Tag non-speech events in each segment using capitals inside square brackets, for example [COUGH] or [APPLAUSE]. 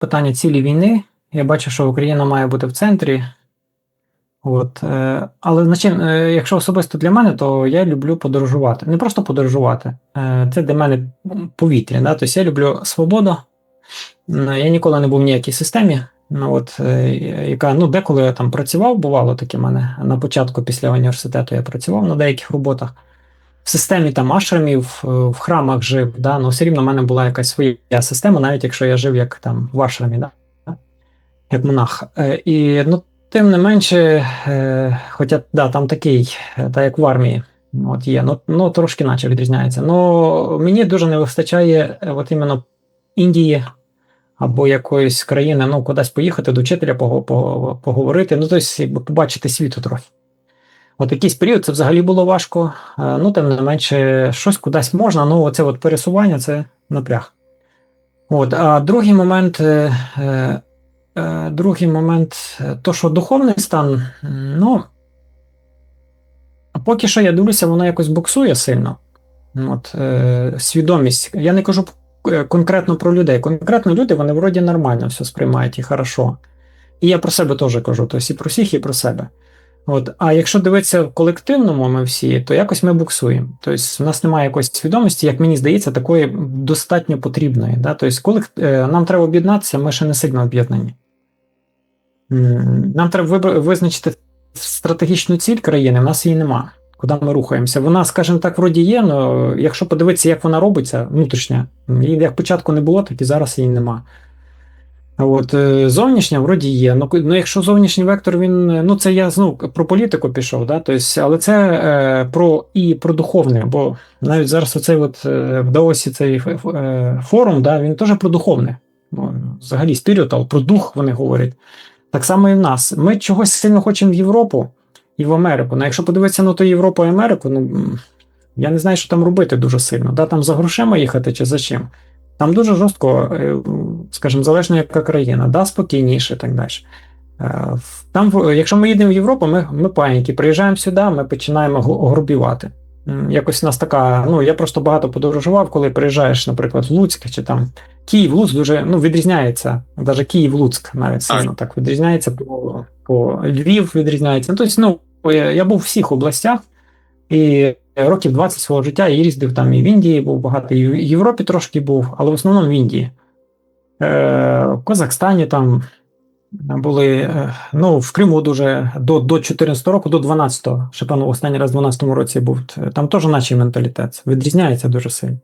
питання цілі війни. Я бачу, що Україна має бути в центрі. От, е, але значить, е, якщо особисто для мене, то я люблю подорожувати. Не просто подорожувати, е, це для мене повітря. Да? Тобто я люблю свободу. Я ніколи не був в ніякій системі. Ну, от, яка ну, деколи я там працював, бувало таке в мене. На початку після університету я працював на деяких роботах. В системі там ашрамів, е, в храмах жив, да? ну все рівно в мене була якась своя система, навіть якщо я жив як там в ашрамі, да? як монах. Е, І ну, тим не менше, е, хоча да, там такий, так як в армії, от є, ну, ну трошки наче відрізняється. Ну мені дуже не вистачає от іменно Індії або якоїсь країни, ну, кудись поїхати до вчителя пого- пого- поговорити, ну, тобто, побачити світу трохи. От якийсь період це взагалі було важко, е, ну, тим не менше, щось кудись можна, ну, оце от пересування це напряг. От, а другий момент, е, е, другий момент, то, що духовний стан, ну, поки що я дивлюся, воно якось буксує сильно. От, свідомість. Я не кажу конкретно про людей. Конкретно люди, вони вроді нормально все сприймають і хорошо. І я про себе теж кажу, тобто і про всіх, і про себе. От, а якщо дивитися в колективному ми всі, то якось ми буксуємо. Тобто, в нас немає якоїсь свідомості, як мені здається, такої достатньо потрібної. Да? Тобто, коли е, нам треба об'єднатися, ми ще не сильно об'єднані. Нам треба визначити стратегічну ціль країни, в нас її нема. Куди ми рухаємося? Вона, скажімо так, вроді є, але якщо подивитися, як вона робиться, внутрішня, як початку не було, так і зараз її нема. От е, зовнішня вроді є. Ну, ну якщо зовнішній вектор, він е, ну це я ну, про політику пішов, да? тобто, але це е, про і про духовне, бо навіть зараз оцей от е, в Даосі цей форум, да, він теж про духовне. Взагалі, спірітал, про дух вони говорять. Так само і в нас. Ми чогось сильно хочемо в Європу і в Америку. Ну, якщо подивитися на ту Європу і Америку, ну я не знаю, що там робити дуже сильно. Да? Там за грошима їхати чи за чим. Там дуже жорстко, е, скажімо, залежно яка країна, да, спокійніше і так далі. Е, Там, якщо ми їдемо в Європу, ми, ми паніки. Приїжджаємо сюди, ми починаємо. М, Якось у нас така. Ну, я просто багато подорожував, коли приїжджаєш, наприклад, в Луцьк чи там Київ, Луцьк дуже ну, відрізняється. Навіть Київ, Луцьк навіть сильно так відрізняється, по, по Львів відрізняється. Ну, тобто, ну, я, я був в всіх областях, і років 20 свого життя я їздив там і в Індії був багато, і в Європі трошки був, але в основному в Індії. Е, в Казахстані там були, е, ну, в Криму дуже до, до 14 року, до 12-го, ще певно, останній раз в 12-му році був. Там теж наче менталітет. Відрізняється дуже сильно.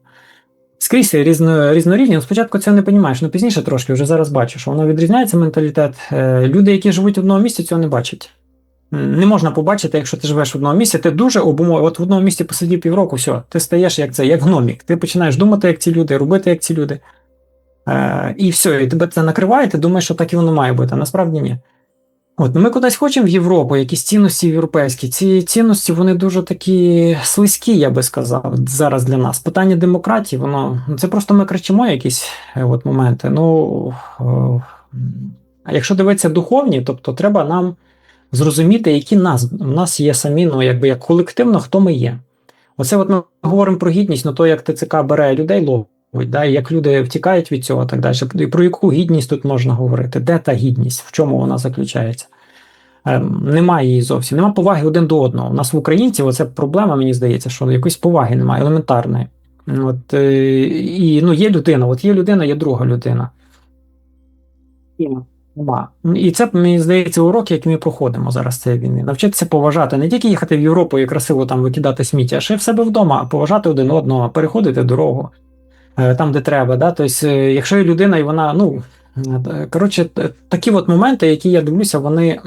Скрізь різно, різнорівні. Ну, Спочатку це не розумієш, ну пізніше трошки вже зараз бачу, що воно відрізняється менталітет. Е, Люди, які живуть в одному місці, цього не бачать. Не можна побачити, якщо ти живеш в одному місці, ти дуже обумов. От в одному місці посидів півроку, все, ти стаєш як це, як гномік. Ти починаєш думати, як ці люди, робити, як ці люди. Е, і все, і тебе це накриває, ти думаєш, що так і воно має бути, а насправді ні. От, ну ми кудись хочемо в Європу, якісь цінності європейські. Ці цінності вони дуже такі слизькі, я би сказав, зараз для нас. Питання демократії, воно ну, це просто ми кричимо якісь е, от моменти. Ну е, а якщо дивитися духовні, тобто треба нам зрозуміти, які нас у нас є самі, ну якби як колективно, хто ми є. Оце от ми говоримо про гідність, ну то як ТЦК бере людей ловить, да, як люди втікають від цього, так далі. І про яку гідність тут можна говорити? Де та гідність? В чому вона заключається? Ем, немає її зовсім. Нема поваги один до одного. У нас в українців оце проблема, мені здається, що якоїсь поваги немає, елементарної. От, е, і ну, є людина, от є людина, є друга людина. Нема. І це, мені здається, уроки, які ми проходимо зараз цієї війни. Навчитися поважати, не тільки їхати в Європу і красиво там викидати сміття, а ще в себе вдома, поважати один одного, переходити дорогу е, там, де треба. Да? Тобто, е, якщо є людина, і вона, ну. е, Коротше, такі от моменти, які я дивлюся, вони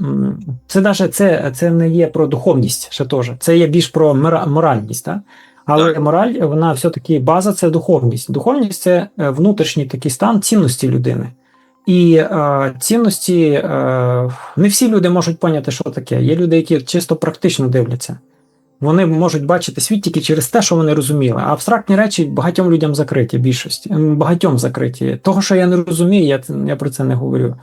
це даже це, це не є про духовність ще теж. Це є більш про моральність. Да? Але Так. мораль, вона все-таки база це духовність. Духовність це внутрішній такий стан цінності людини. І е, цінності е, не всі люди можуть поняти, що таке. Є люди, які чисто практично дивляться. Вони можуть бачити світ тільки через те, що вони розуміли. А абстрактні речі багатьом людям закриті, більшості. Багатьом закриті. Того, що я не розумію, я, я про це не говорю.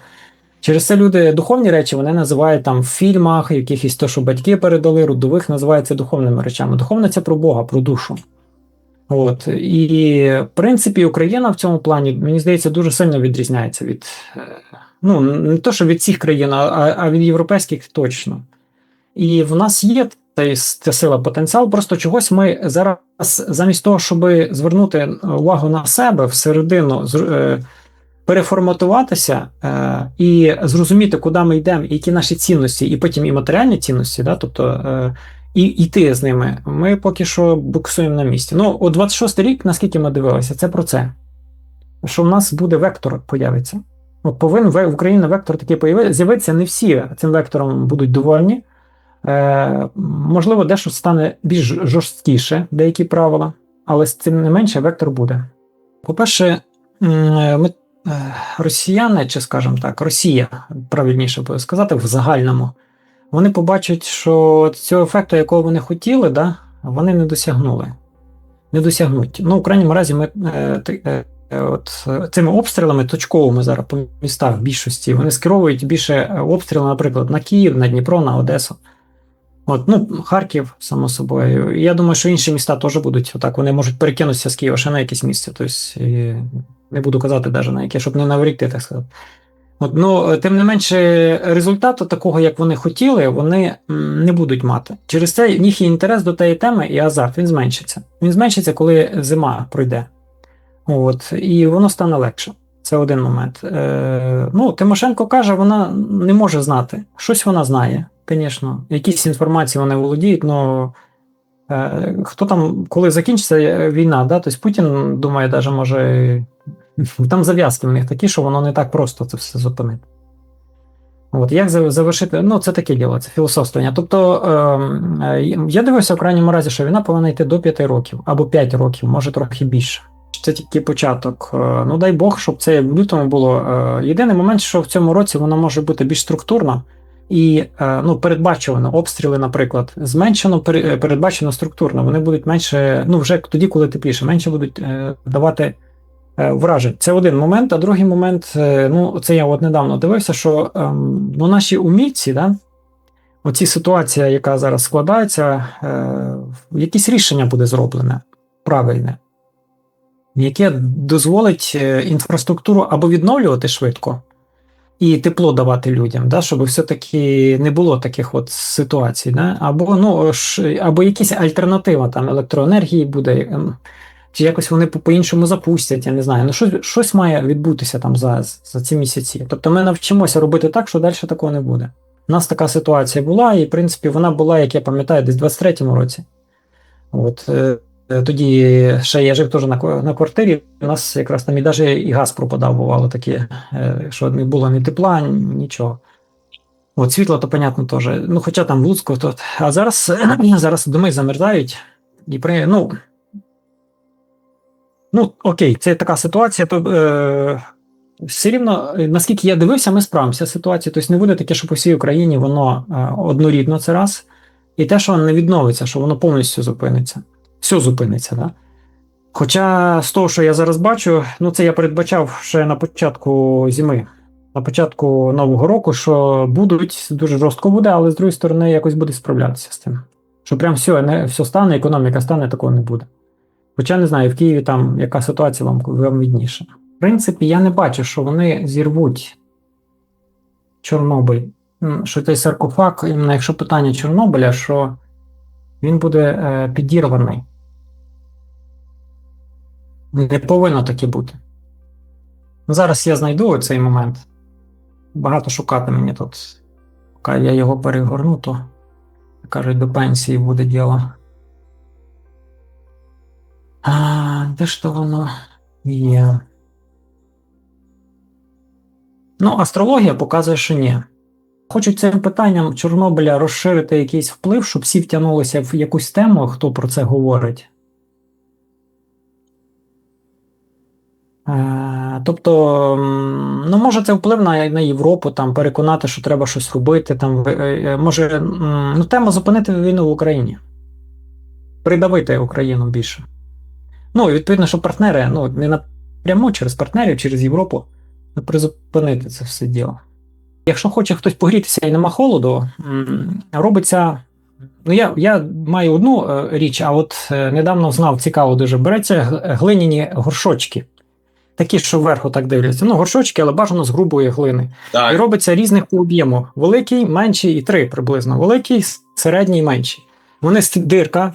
Через це люди духовні речі вони називають там в фільмах, якихось то, що батьки передали, родових, називають це духовними речами. Духовне це про Бога, про душу. От і в принципі Україна в цьому плані, мені здається, дуже сильно відрізняється від е, ну не то, що від всіх країн, а, а від європейських точно. І в нас є ця сила потенціал. Просто чогось ми зараз, замість того, щоб звернути увагу на себе всередину, е, переформатуватися е, і зрозуміти, куди ми йдемо, які наші цінності, і потім і матеріальні цінності, да, тобто і йти з ними, ми поки що буксуємо на місці. Ну, у 26 рік, наскільки ми дивилися, це про це. Що в нас буде вектор появиться. От повинен в Україні вектор такий з'явитися. Не всі цим вектором будуть довольні. Е, Можливо, дещо стане більш жорсткіше, деякі правила, але з цим не менше вектор буде. По-перше, ми, е, росіяни, чи, скажімо так, Росія, правильніше буде сказати, в загальному, вони побачать, що цього ефекту, якого вони хотіли, да, вони не досягнули. Не досягнуть. Ну, у крайньому разі, ми е, е, от цими обстрілами точковими зараз по містах в більшості вони скеровують більше обстріли, наприклад, на Київ, на Дніпро, на Одесу. От, ну, Харків, само собою. Я думаю, що інші міста теж будуть отак. Вони можуть перекинутися з Києва ще на якесь місце. Тобто, не буду казати навіть на яке, щоб не наврікти, так сказати. Ну, Тим не менше, результату такого, як вони хотіли, вони не будуть мати. Через це їхній інтерес до тієї теми і азарт він зменшиться. Він зменшиться, коли зима пройде. От, І воно стане легше. Це один момент. Е, ну, Тимошенко каже, вона не може знати. Щось вона знає, звісно. Якісь інформації вони володіють, але е, хто там, коли закінчиться війна, да, тобто Путін думає, навіть може. Там зав'язки в них такі, що воно не так просто це все зупинити. От, Як завершити? Ну, це таке діло, це філософствування. Тобто ем, е, я дивився в крайньому разі, що війна повинна йти до 5 років або 5 років, може трохи більше. Це тільки початок. Е, ну дай Бог, щоб це в лютому було. Е, єдиний момент, що в цьому році вона може бути більш структурна і е, ну, передбачувано обстріли, наприклад, зменшено, передбачено структурно. Вони будуть менше, ну вже тоді, коли тепліше, менше будуть давати вражень. Це один момент. А другий момент, ну це я от недавно дивився, що ем, ну, наші умільці, да, оці ситуація, яка зараз складається, якесь рішення буде зроблене правильне яке дозволить е, інфраструктуру або відновлювати швидко і тепло давати людям, да, щоб все-таки не було таких от ситуацій, да, або ну, або якісь альтернатива там електроенергії буде, ем, чи якось вони по-іншому запустять, я не знаю. Ну, щось щось має відбутися там за, за ці місяці. Тобто ми навчимося робити так, що далі такого не буде. У нас така ситуація була, і в принципі вона була, як я пам'ятаю, десь в 23-му році. От, е, Е, тоді ще я жив теж на на квартирі. У нас якраз там і навіть і газ пропадав, бувало таке, е, що не було ні тепла, нічого. От світло, то, понятно, теж. Ну, хоча там в Луцьку, то. А зараз зараз доми замерзають. І при, ну, ну, окей, це така ситуація. то е, Все рівно, наскільки я дивився, ми справимося з ситуацією. Тобто не буде таке, що по всій Україні воно е, однорідно це раз. І те, що воно не відновиться, що воно повністю зупиниться все зупиниться. Да? Хоча з того, що я зараз бачу, ну це я передбачав ще на початку зими, на початку нового року, що будуть дуже жорстко буде, але з другої сторони якось буде справлятися з тим. Що прям все не, все стане, економіка стане, такого не буде. Хоча не знаю, в Києві там яка ситуація вам вам відніше. В принципі, я не бачу, що вони зірвуть Чорнобиль. Що цей саркофаг, якщо питання Чорнобиля, що він буде е, підірваний. Не повинно таке бути. Ну, Зараз я знайду цей момент. Багато шукати мені тут. Поки я його перегорну, то кажуть, до пенсії буде діло. А, Де ж то воно є? Ну, астрологія показує, що ні. Хочуть цим питанням Чорнобиля розширити якийсь вплив, щоб всі втягнулися в якусь тему, хто про це говорить. Е, тобто, ну, може, це вплив на на Європу, там, переконати, що треба щось робити. Там, е, е, Може, ну, тема зупинити війну в Україні. Придавити Україну більше. Ну, і відповідно, що партнери, ну, не напряму через партнерів, через Європу, призупинити це все діло. Якщо хоче хтось погрітися і нема холоду, робиться Ну, я, я маю одну е, річ, а от е, недавно знав цікаво дуже. Береться глиняні горшочки. Такі, що вверху так дивляться. Ну, горшочки, але бажано з грубої глини. І робиться різних по об'єму: великий, менший і три приблизно. Великий, середній, менший. Вони дирка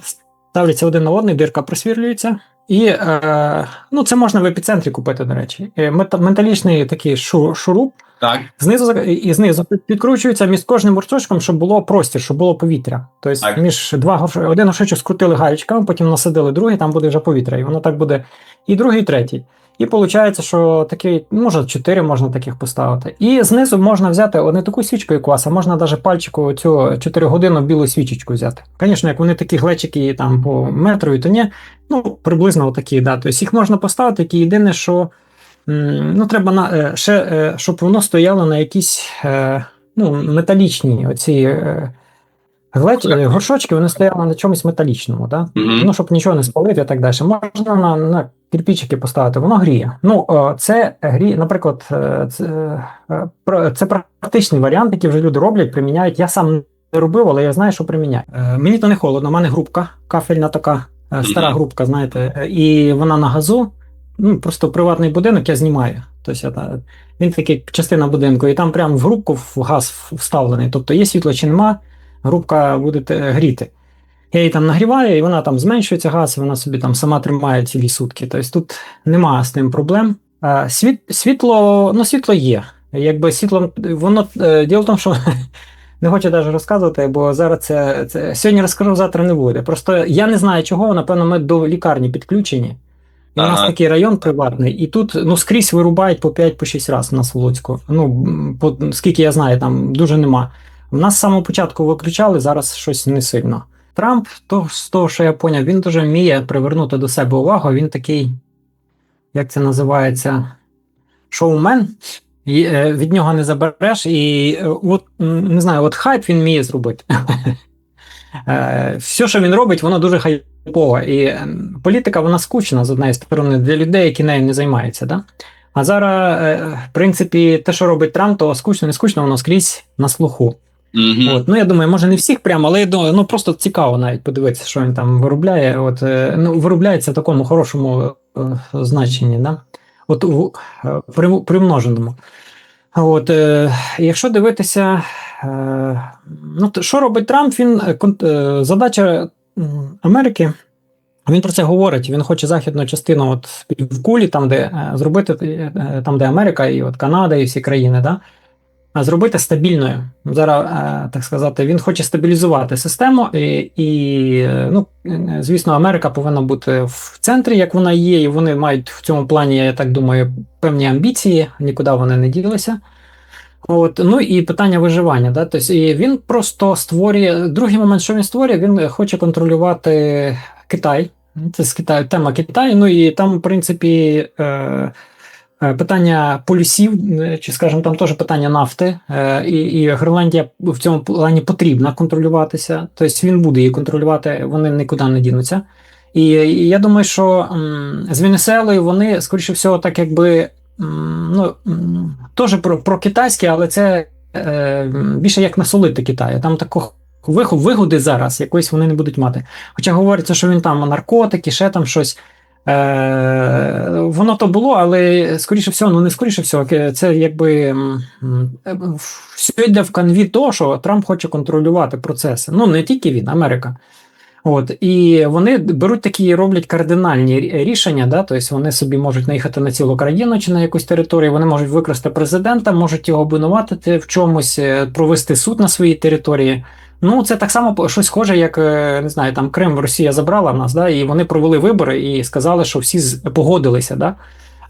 ставляться один на один, дирка просвірлюється. І е, ну, це можна в епіцентрі купити, до речі. Е, мета- металічний такий шу- шуруп, так. знизу і знизу підкручується між кожним горшочком, щоб було простір, щоб було повітря. Тобто Так. між два горш... один горшочок скрутили гаєчками, потім насадили другий, там буде вже повітря. І воно так буде і другий, і третій. І виходить, що ну, може, чотири можна таких поставити. І знизу можна взяти не таку свічку, як у вас, а можна навіть пальчику цю 4 годину білу свічечку взяти. Звісно, як вони такі глечики там по метрові, то ні. Ну, приблизно отакі, да. Тобто їх можна поставити, тільки єдине, що ну, треба на, е, ще, е, щоб воно стояло на якісь е, ну, металічні оці е, горшочки, вони стояли на чомусь металічному, да? Мгм. ну, щоб нічого не спалити і так далі. Можна на, на кирпичики поставити, воно гріє. Ну, це гріє, наприклад, це, це практичний варіант, який вже люди роблять, приміняють. Я сам не робив, але я знаю, що приміняю. Мені то не холодно, у мене грубка, кафельна така, стара грубка, знаєте, і вона на газу. Ну, просто приватний будинок я знімаю. Тобто, він такий частина будинку, і там прямо в грубку газ вставлений. Тобто є світло чи нема, грубка буде гріти. Я її там нагріваю, і вона там зменшується газ, і вона собі там сама тримає цілі сутки. Тобто тут немає з тим проблем. Світ, світло, ну світло є. Якби світло, воно е, діло в тому, що [LAUGHS] не хочу навіть розказувати, бо зараз це, це сьогодні розкажу, завтра не буде. Просто я не знаю чого, напевно, ми до лікарні підключені. У нас Ага. такий район приватний, і тут ну, скрізь вирубають по 5-6 разів на Солоцьку. Ну, по, скільки я знаю, там дуже нема. У нас з самого початку виключали, зараз щось не сильно. Трамп, то, з того, що я поняв, він дуже вміє привернути до себе увагу. Він такий, як це називається, шоумен. І, е, від нього не забереш. І е, от не знаю, от хайп він вміє зробити. [LAUGHS] Е, Все, що він робить, воно дуже хайпове. І е, політика вона скучна з однієї сторони для людей, які нею не займаються. Да? А зараз, е, в принципі, те, що робить Трамп, то скучно, не скучно, воно скрізь на слуху. Мгм. От, ну я думаю, може не всіх прямо, але ну просто цікаво навіть подивитися, що він там виробляє. От е, ну, виробляється в такому хорошому е, значенні, да? От у е, при- примноженому. От, е, якщо дивитися, е, ну то що робить Трамп? Він е, задача Америки. Він про це говорить. Він хоче західну частину от в кулі, там, де е, зробити е, там, де Америка, і от Канада, і всі країни, да? зробити стабільною. Зараз, е, так сказати, він хоче стабілізувати систему, і, і е, ну, е, звісно, Америка повинна бути в центрі, як вона є, і вони мають в цьому плані, я так думаю, певні амбіції, нікуди вони не ділися. От, ну і питання виживання. Да? Тобто, він просто створює. Другий момент, що він створює, він хоче контролювати Китай. Це з Китаю тема Китаю. Ну і там, в принципі, е, е, питання полюсів, е, чи, скажімо, там теж питання нафти, е, і, і Гренландія в цьому плані потрібна контролюватися. Тобто він буде її контролювати, вони нікуди не дінуться. І, і я думаю, що м, з Венесуелою вони, скоріше всього, так якби ну, теж про, про китайське, але це е, більше як насолити Китаю. Там такого вигоди зараз якоїсь вони не будуть мати. Хоча говориться, що він там наркотики, ще там щось. Е, воно то було, але скоріше всього, ну не скоріше всього, це якби все йде в канві того, що Трамп хоче контролювати процеси. Ну не тільки він, Америка. От, і вони беруть такі роблять кардинальні рішення, да, тобто вони собі можуть наїхати на цілу країну чи на якусь територію, вони можуть використати президента, можуть його обвинуватити в чомусь, е, провести суд на своїй території. Ну, це так само щось схоже, як е, не знаю, там Крим Росія забрала в нас, да, і вони провели вибори і сказали, що всі погодилися. Да?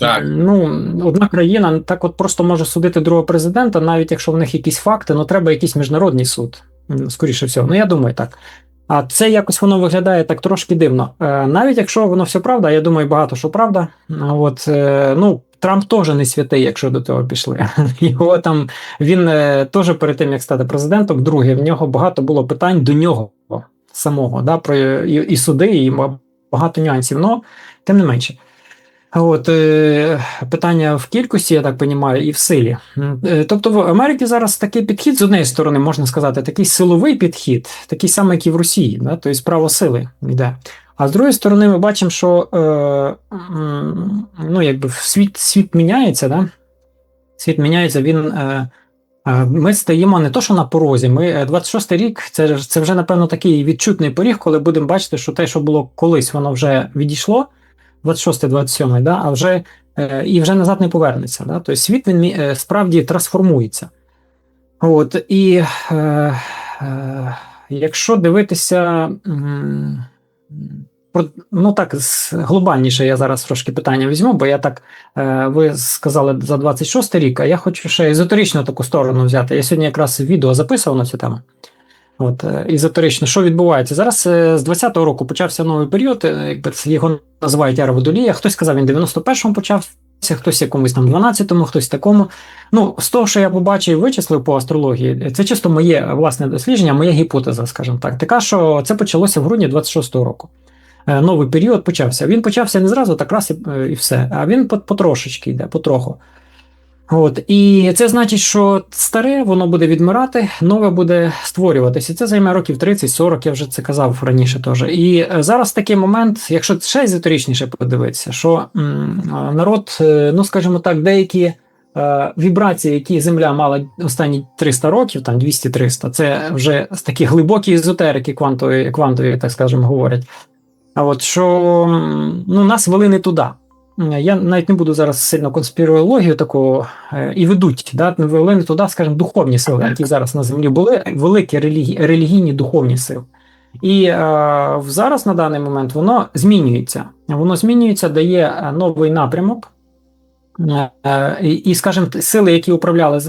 Так. Ну, одна країна так от просто може судити другого президента, навіть якщо в них якісь факти, ну треба якийсь міжнародний суд, скоріше всього. Ну, я думаю, так. А це якось воно виглядає так трошки дивно. Е, навіть якщо воно все правда, я думаю, багато що правда. От, е, ну, Трамп теж не святий, якщо до того пішли. [LAUGHS] Його там він е, теж перед тим, як стати президентом, друге, в нього багато було питань до нього самого, да, про і, і суди, і багато нюансів. Но тим не менше. От е, питання в кількості, я так розумію, і в силі. Е, тобто в Америці зараз такий підхід з однієї сторони, можна сказати, такий силовий підхід, такий самий, як і в Росії, да? тобто право сили йде. А з другої сторони, ми бачимо, що е, ну, якби світ світ міняється, да? світ міняється, він. Е, е ми стаємо не то, що на порозі. Ми 26 й рік це це вже, напевно, такий відчутний поріг, коли будемо бачити, що те, що було колись, воно вже відійшло. 26-27, да, а вже е, і вже назад не повернеться. Да? Тобто світ він е, справді трансформується. От, І е, е, якщо дивитися, ну так, глобальніше я зараз трошки питання візьму, бо я так, е, ви сказали за 26 рік, а я хочу ще езотеричну таку сторону взяти. Я сьогодні якраз відео записував на цю тему. От, е, що відбувається? Зараз е, з 20-го року почався новий період, е, якби це його називають Ера. Хтось сказав, він 91-му почався, хтось якомусь там 12-му, хтось такому. Ну, з того, що я побачив і вичислив по астрології, це чисто моє власне дослідження, моя гіпотеза, скажімо так. Така, що це почалося в грудні 26-го року. Новий період почався. Він почався не зразу, так раз і, і все. А він потрошечки йде, потроху. От, І це значить, що старе воно буде відмирати, нове буде створюватися. Це займе років 30-40, я вже це казав раніше теж. І е, зараз такий момент, якщо ще езотеричніше подивитися, що м, народ, е, ну скажімо так, деякі е, вібрації, які Земля мала останні 300 років, там 200-300, це вже такі глибокі езотерики, квантові, квантові, так скажемо, говорять. А от що ну, нас вели не туди. Я навіть не буду зараз сильно конспірологію таку е, і ведуть, да, вели не туди, скажімо, духовні сили, які зараз на землі були, великі релігі, релігійні духовні сили. І е, зараз на даний момент воно змінюється. Воно змінюється, дає е, новий напрямок, е, е, і, скажімо, сили, які управляли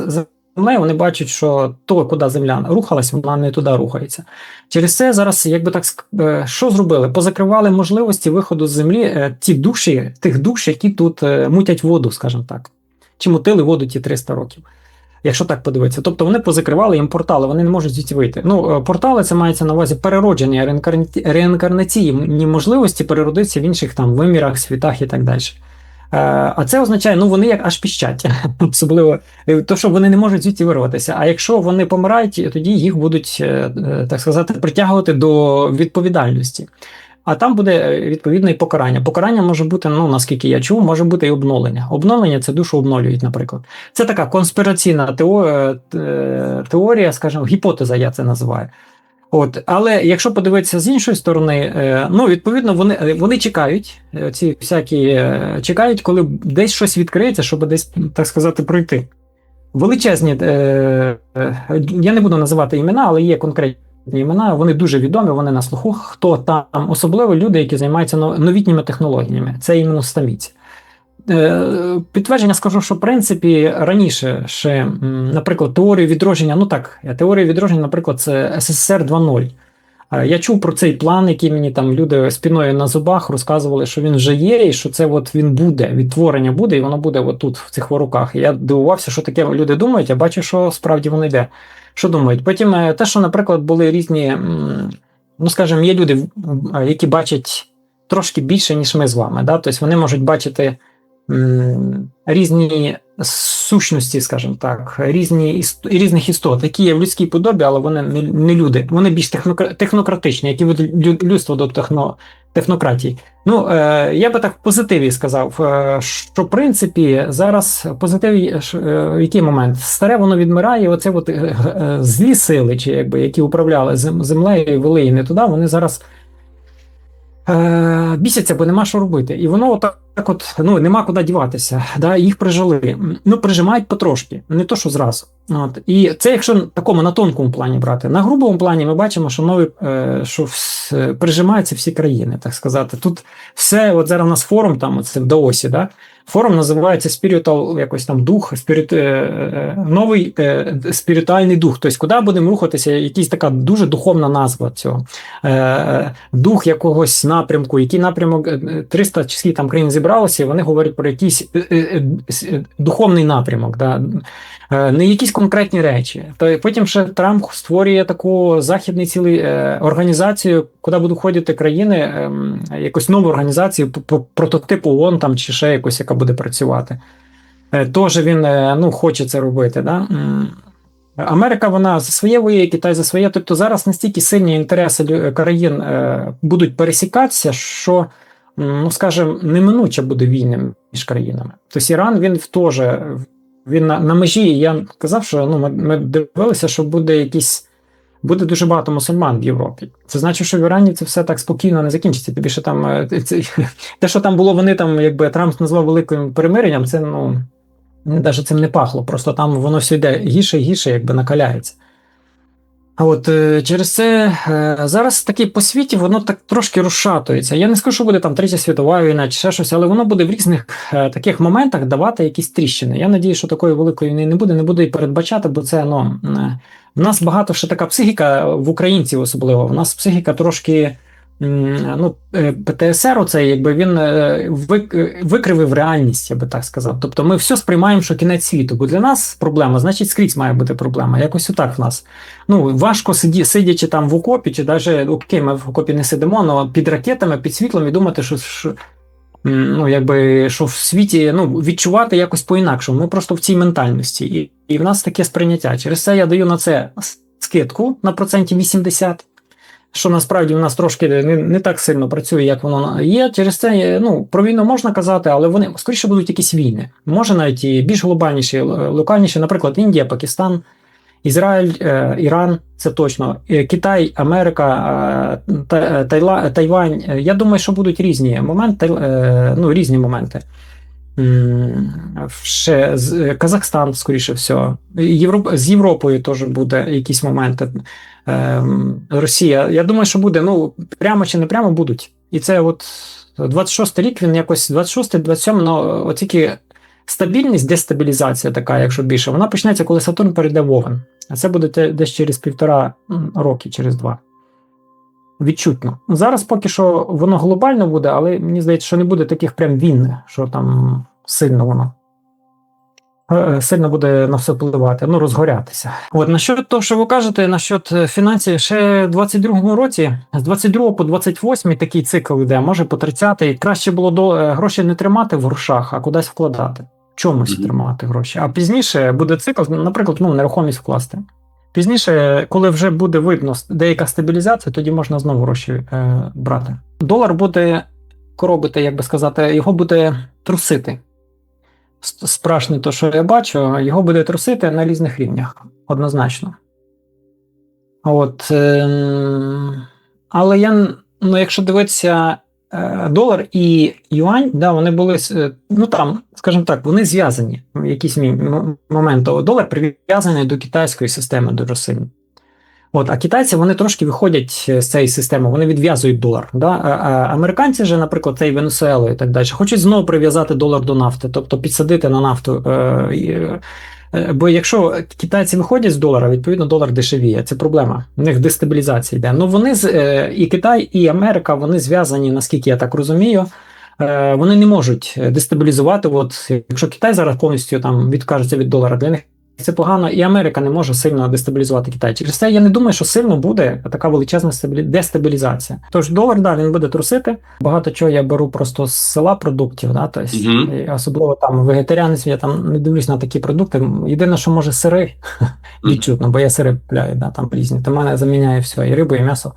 землею, вони бачать, що то, куди земля рухалась, вона не туди рухається. Через це зараз, якби так е, що зробили? Позакривали можливості виходу з землі е, ті душі, тих душ, які тут е, мутять воду, скажімо так, чи мутили воду ті 300 років. Якщо так подивитися, тобто вони позакривали їм портали, вони не можуть звідси вийти. Ну, портали це мається на увазі переродження, реінкарнаційні можливості переродитися в інших там вимірах, світах і так далі. Е, а це означає, ну вони як аж піщать, [LAUGHS] особливо е, то, що вони не можуть звідти вирватися. А якщо вони помирають, тоді їх будуть е, так сказати притягувати до відповідальності. А там буде відповідно і покарання. Покарання може бути, ну наскільки я чув, може бути і обновлення. Обновлення це душу обновлюють, наприклад. Це така конспіраційна теорія, скажімо, гіпотеза, я це називаю. От, Але якщо подивитися з іншої сторони, е, ну відповідно вони е, вони чекають, е, ці всякі чекають, коли десь щось відкриється, щоб десь, так сказати, пройти. Величезні, я не буду називати імена, але є конкретні імена, вони дуже відомі, вони на слуху. Хто там, особливо люди, які займаються новітніми технологіями, це іменно стаміці. Е, підтвердження скажу, що в принципі раніше ще, наприклад, теорію відродження, ну так, теорія відродження, наприклад, це СССР 2.0. Е, я чув про цей план, який мені там люди спіною на зубах розказували, що він вже є, і що це от він буде, відтворення буде, і воно буде отут, в цих воруках. Я дивувався, що таке люди думають, я бачу, що справді воно йде. Що думають? Потім е, те, що, наприклад, були різні, ну скажімо, є люди, які бачать трошки більше, ніж ми з вами. Да? Тобто вони можуть бачити різні сущності, скажімо так, різні різних істот, які є в людській подобі, але вони не, люди. Вони більш технократичні, які ведуть людство до техно, технократії. Ну, е, я би так в позитиві сказав, е, що в принципі зараз позитиві, е, який момент? Старе воно відмирає, оце от е, е, злі сили, чи якби які управляли землею вели її не туди, вони зараз е, бісяться, бо нема що робити. І воно отак от ну нема куди діватися. Да, Їх прижили. Ну, прижимають потрошки, не то, що зразу. От. І це якщо такому на тонкому плані брати. На грубому плані ми бачимо, що нові е, що прижимаються всі країни, так сказати. Тут все, от зараз у нас форум там, це в Даосі, да? Форум називається Spiritual, якось там дух, спірит, е, е, новий е, спіритуальний дух. Тобто, куди будемо рухатися, якась така дуже духовна назва цього. Дух якогось напрямку, який напрямок е, 300 чи там країн зібралося, і вони говорять про якийсь духовний напрямок. Да? Не якісь конкретні речі. То потім ще Трамп створює таку західний цілий організацію, куди будуть ходити країни, ем, якусь нову організацію прототипу ООН там чи ще якусь, яка буде працювати. Е, Тоже він е, ну, хоче це робити. Да? Америка вона за своє воює, Китай за своє. Тобто зараз настільки сильні інтереси країн е, будуть пересікатися, що, ну скажімо, неминуче буде війни між країнами. Тобто Іран він теж він на, на межі. Я казав, що ну, ми, ми дивилися, що буде якийсь. Буде дуже багато мусульман в Європі. Це значить, що в Ірані це все так спокійно не закінчиться. Тобі що там це, [LAUGHS] те, що там було, вони там, якби Трамп назвав великим примиренням, це ну навіть цим не пахло. Просто там воно все йде гірше і гірше, якби накаляється. А от е, через це е, зараз таки по світі воно так трошки розшатується. Я не скажу, що буде там третя світова війна чи ще щось, але воно буде в різних е, таких моментах давати якісь тріщини. Я надію, що такої великої війни не буде, не буду і передбачати, бо це ну, в нас багато ще така психіка в українців особливо. В нас психіка трошки. Ну, е, ПТСР, оцей, якби він е, е, викривив реальність, я би так сказав. Тобто ми все сприймаємо, що кінець світу. Бо для нас проблема, значить, скрізь має бути проблема. Якось отак в нас. Ну, важко сиді, сидячи там в окопі, чи навіть окей, ми в окопі не сидимо, але під ракетами, під світлом і думати, що, що, ну, якби, що в світі ну, відчувати якось по-інакшому. Ми просто в цій ментальності. І, і в нас таке сприйняття. Через це я даю на це скидку на проценті 80. Що насправді в нас трошки не, не так сильно працює, як воно є. Через це ну, про війну можна казати, але вони скоріше будуть якісь війни. Може навіть і більш глобальніші, локальніші, наприклад, Індія, Пакистан, Ізраїль, е, Іран, це точно, е, Китай, Америка, е, Та- Тайла, Тайвань. Я думаю, що будуть різні моменти, ну, різні моменти. Ще з- Казахстан, скоріше всього. Європ, з Європою теж буде якісь моменти. Ем, Росія. Я думаю, що буде, ну, прямо чи не прямо будуть. І це от 26 рік, він якось 26-27, ну, от стабільність, дестабілізація така, якщо більше, вона почнеться, коли Сатурн перейде в Овен. А це буде десь через півтора роки, через два. Відчутно. Зараз поки що воно глобально буде, але мені здається, що не буде таких прям війн, що там сильно воно. е, е, Сильно буде на все впливати, ну розгорятися. От насчет того, що ви кажете, насчет е, фінансів, ще в 22-му році, з 22 по 28 такий цикл йде, може по 30 Краще було до гроші не тримати в грошах, а кудись вкладати. Чомусь Мгм. тримати гроші. А пізніше буде цикл, наприклад, ну, нерухомість вкласти. Пізніше, коли вже буде видно деяка стабілізація, тоді можна знову гроші е, брати. Долар буде коробити, як би сказати, його буде трусити. Страшне то, що я бачу, його буде трусити на різних рівнях, однозначно. От, ем, але я, ну, якщо дивитися, е, долар і юань, да, вони були, е, ну там, скажімо так, вони зв'язані в якийсь момент. Долар прив'язаний до китайської системи дуже сильно. От, а китайці вони трошки виходять е, з цієї системи, вони відв'язують долар. Да? А, американці же, наприклад, цей Венесуелу і так далі, хочуть знову прив'язати долар до нафти, тобто підсадити на нафту. Е, е, бо якщо китайці виходять з долара, відповідно долар дешевіє. Це проблема. У них дестабілізація йде. Ну вони з е, і Китай, і Америка вони зв'язані, наскільки я так розумію. Е, Вони не можуть дестабілізувати. От якщо Китай зараз повністю там відкажеться від долара, для них це погано, і Америка не може сильно дестабілізувати Китай. Через це я не думаю, що сильно буде така величезна стабілі- дестабілізація. Тож долар, да, він буде трусити. Багато чого я беру просто з села продуктів, да, тобто, Мгм. і особливо там вегетаріанець, я там не дивлюсь на такі продукти. Єдине, що може сири [LAUGHS] відчутно, бо я сири купляю, да, там різні. То мене заміняє все, і рибу, і м'ясо.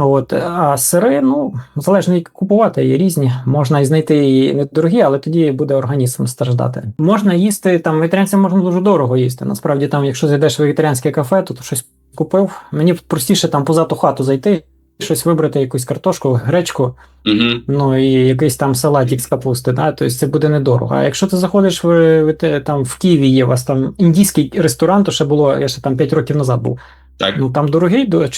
От, а сири, ну, залежно як купувати, є різні. Можна і знайти і недорогі, але тоді буде організм страждати. Можна їсти, там вегетаріанцям можна дуже дорого їсти. Насправді, там, якщо зайдеш в вегетаріанське кафе, то, то щось купив. Мені простіше там позату хату зайти, щось вибрати, якусь картошку, гречку, Мгм. ну і якийсь там салатик з капусти, да? тобто це буде недорого. А якщо ти заходиш в, в там в Києві, є у вас там індійський ресторан, то ще було, я ще там 5 років назад був. Так. Ну там дорогий до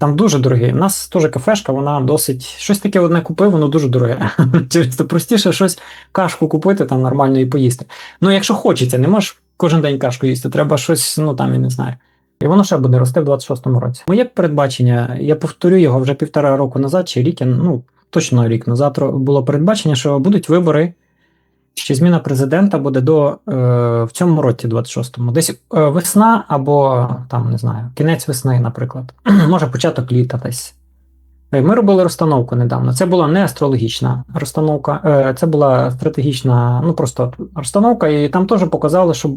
Там дуже дорогі. У нас теж кафешка, вона досить. Щось таке одне купив, воно дуже дороге. [LAUGHS] Через то простіше щось кашку купити, там нормально і поїсти. Ну, якщо хочеться, не можеш кожен день кашку їсти, треба щось, ну там я не знаю. І воно ще буде рости в 26-му році. Моє передбачення, я повторю його вже півтора року назад, чи рік, ну точно рік назад було передбачення, що будуть вибори, чи зміна президента буде до е, в цьому році, 26-му. Десь е, весна або там не знаю, кінець весни, наприклад. [CLEARS THROAT] Може початок літа десь. Е, Ми робили розстановку недавно. Це була не астрологічна розстановка, е, це була стратегічна, ну просто розстановка, і там теж показали, що,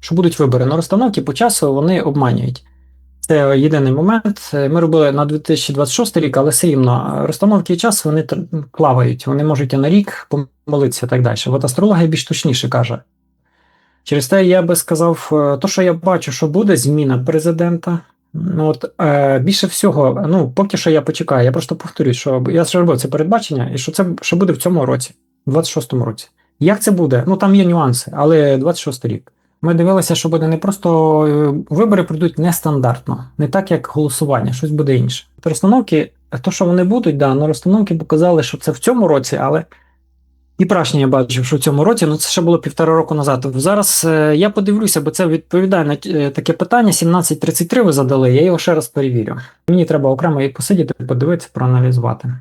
що будуть вибори. На розстановки по часу вони обманюють. Це єдиний момент. Е, Ми робили на 2026 рік, але все рівно е, розстановки і час вони плавають. Вони можуть і на рік помолитися і так далі. От астрологія більш точніше каже. Через те я би сказав, е, то, що я бачу, що буде зміна президента. Ну, от, е, більше всього, ну, поки що я почекаю, я просто повторюю, що я ж робив це передбачення, і що це що буде в цьому році, в 26-му році. Як це буде? Ну там є нюанси, але 26 рік. Ми дивилися, що буде не просто е, вибори пройдуть нестандартно, не так як голосування, щось буде інше. Та розстановки, то, що вони будуть, да, ну розстановки показали, що це в цьому році, але і прашні я бачив, що в цьому році, ну це ще було півтора року назад. Зараз е, я подивлюся, бо це відповідає на е, таке питання. 1733 ви задали, я його ще раз перевірю. Мені треба окремо і посидіти, подивитися, проаналізувати.